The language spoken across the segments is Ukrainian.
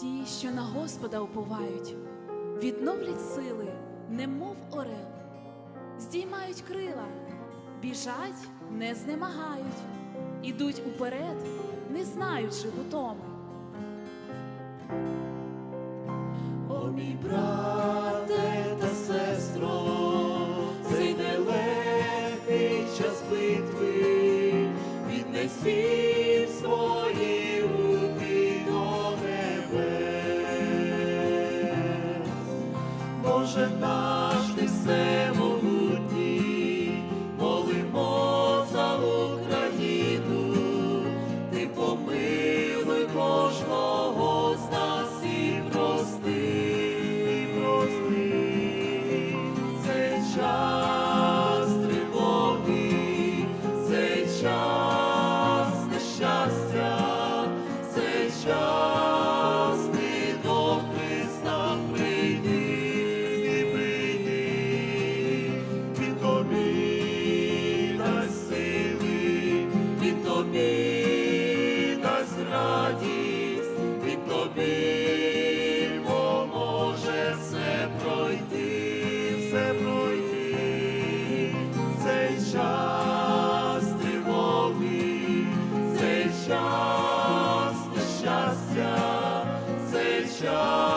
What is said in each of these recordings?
Ті, що на Господа уповають, відновлять сили, немов орел, здіймають крила, біжать, не знемагають, ідуть уперед, не знаючи утоми. 神啊。Lord.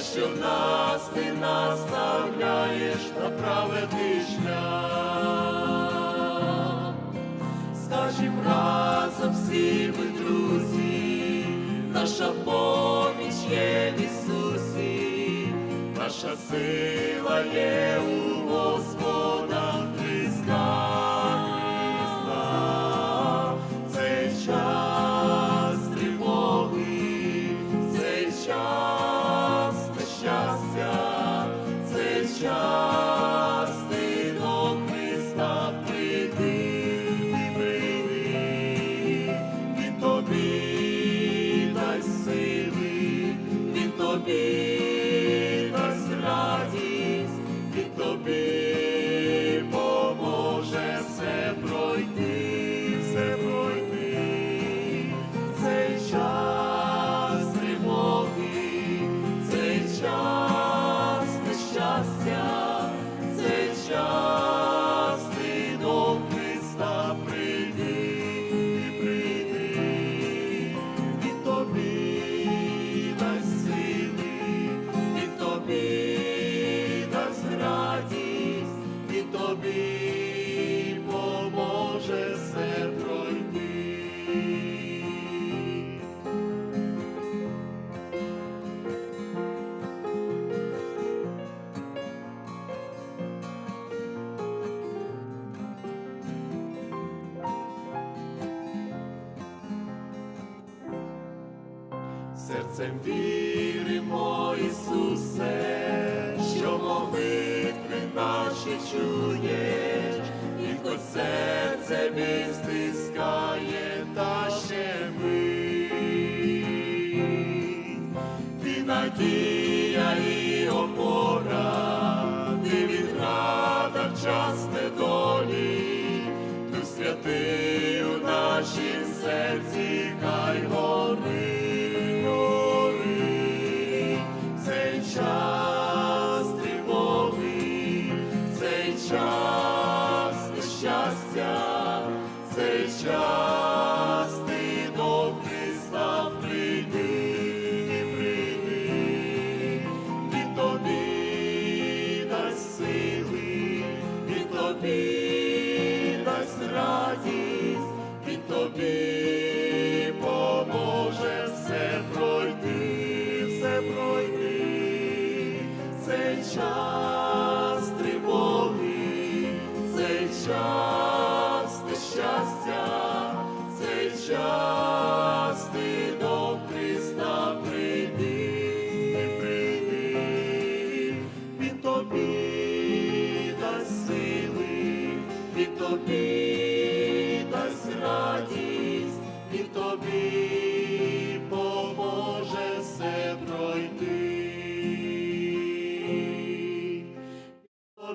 що нас ти наставляєш на праведний шлях. Скажім разом всі ми, друзі, наша поміч є в Ісусі, наша сила є у. сили, він тобі. серцем віримо, Ісусе, що молитви наші чуєш, і хоч серце ми стискає, та ще ми, ти надія і опора, ти відрада в час недолі, Дух святий у нашім серці.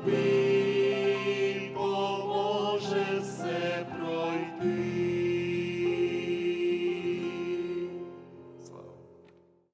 be.